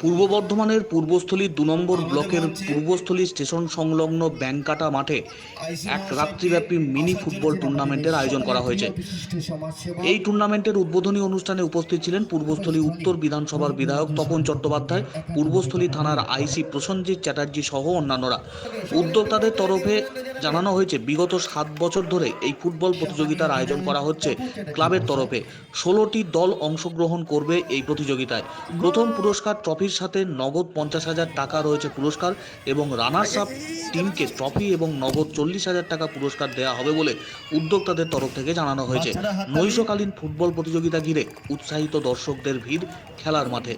পূর্ব বর্ধমানের পূর্বস্থলী দু নম্বর ব্লকের পূর্বস্থলী স্টেশন সংলগ্ন ব্যাংকাটা মাঠে এক রাত্রিব্যাপী মিনি ফুটবল টুর্নামেন্টের আয়োজন করা হয়েছে। এই টুর্নামেন্টের উদ্বোধনী অনুষ্ঠানে উপস্থিত ছিলেন পূর্বস্থলী উত্তর বিধানসভার বিধায়ক তপন চট্টোপাধ্যায়, পূর্বস্থলী থানার আইসি প্রসঞ্জিৎ চ্যাটার্জি সহ অন্যান্যরা। উদ্যোক্তাদের তরফে জানানো হয়েছে, বিগত সাত বছর ধরে এই ফুটবল প্রতিযোগিতার আয়োজন করা হচ্ছে ক্লাবের তরফে। ষোলোটি দল অংশগ্রহণ করবে এই প্রতিযোগিতায়। প্রথম পুরস্কার ট্রফির সাথে নগদ পঞ্চাশ হাজার টাকা রয়েছে পুরস্কার এবং রানার্স আপ টিমকে ট্রফি এবং নগদ চল্লিশ হাজার টাকা পুরস্কার দেওয়া হবে বলে উদ্যোক্তাদের তরফ থেকে জানানো হয়েছে। নৈশকালীন ফুটবল প্রতিযোগিতা ঘিরে উৎসাহিত দর্শকদের ভিড় খেলার মাঠে।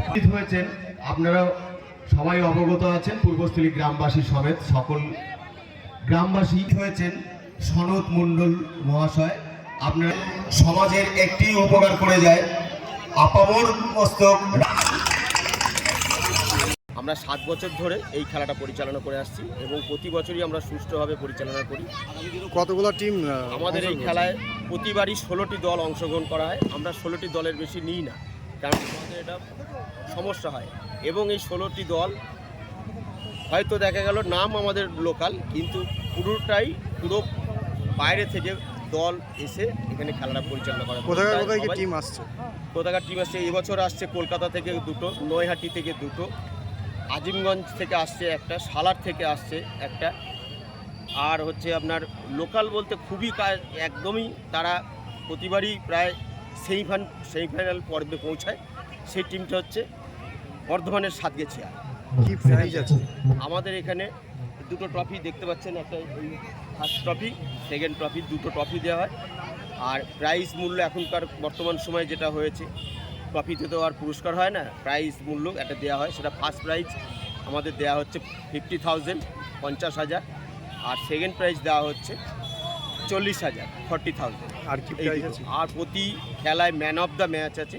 উপস্থিত হয়েছেন আপনারা সবাই অবগত আছেন পূর্বস্থলী গ্রামবাসী সমেত সকল গ্রামবাসী হয়েছেন। সনদ মণ্ডল মহাশয় আপনার সমাজের একটি উপকার করে যায় আপামর মস্তক। আমরা সাত বছর ধরে এই খেলাটা পরিচালনা করে আসছি এবং প্রতি বছরই আমরা সুষ্ঠুভাবে পরিচালনা করি। কতগুলো টিম আমাদের এই খেলায় প্রতিবারই ষোলোটি দল অংশগ্রহণ করা হয়। আমরা ষোলোটি দলের বেশি নিই না কারণ আমাদের এটা সমস্যা হয়। এবং এই ষোলোটি দল হয়তো দেখা গেল নাম আমাদের লোকাল কিন্তু পুরোটাই পুরো বাইরে থেকে দল এসে এখানে খেলাটা পরিচালনা করে। কোথায় টিম আসছে? কোথাকার টিম আসছে? এবছর আসছে কলকাতা থেকে দুটো নৈহাটি থেকে দুটো আজিমগঞ্জ থেকে আসছে একটা সালার থেকে আসছে একটা। আর হচ্ছে আপনার লোকাল বলতে খুবই কা- একদমই তারা প্রতিবারই প্রায় সেমিফাইন সেমিফাইনাল পর্বে পৌঁছায়। সেই টিমটা হচ্ছে বর্ধমানের সাতগেছিয়া। কি প্রাইজ আছে আমাদের এখানে দুটো ট্রফি দেখতে পাচ্ছেন একটা ফার্স্ট ট্রফি সেকেন্ড ট্রফি দুটো ট্রফি দেওয়া হয়। আর প্রাইজ মূল্য এখনকার বর্তমান সময়ে যেটা হয়েছে ট্রফিতে তো আর পুরস্কার হয় না প্রাইজ মূল্য একটা দেওয়া হয় সেটা ফার্স্ট প্রাইজ আমাদের দেওয়া হচ্ছে ফিফটি থাউজেন্ড পঞ্চাশ হাজার আর সেকেন্ড প্রাইজ দেওয়া হচ্ছে চল্লিশ হাজার ফর্টি থাউজেন্ড আর কি আর প্রতি খেলায় ম্যান অফ দ্য ম্যাচ আছে।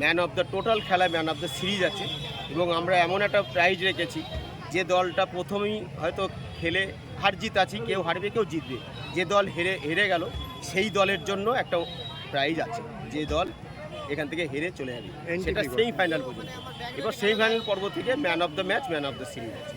ম্যান অফ দ্য টোটাল খেলায় ম্যান অফ দ্য সিরিজ আছে। এবং আমরা এমন একটা প্রাইজ রেখেছি যে দলটা প্রথমেই হয়তো খেলে হার জিত আছি কেউ হারবে কেউ জিতবে। যে দল হেরে হেরে গেল সেই দলের জন্য একটা প্রাইজ আছে। যে দল এখান থেকে হেরে চলে যাবে। সেটা? সেমিফাইনাল পর্যন্ত। এবার সেমিফাইনাল পর্ব থেকে man of the match man of the series আছে।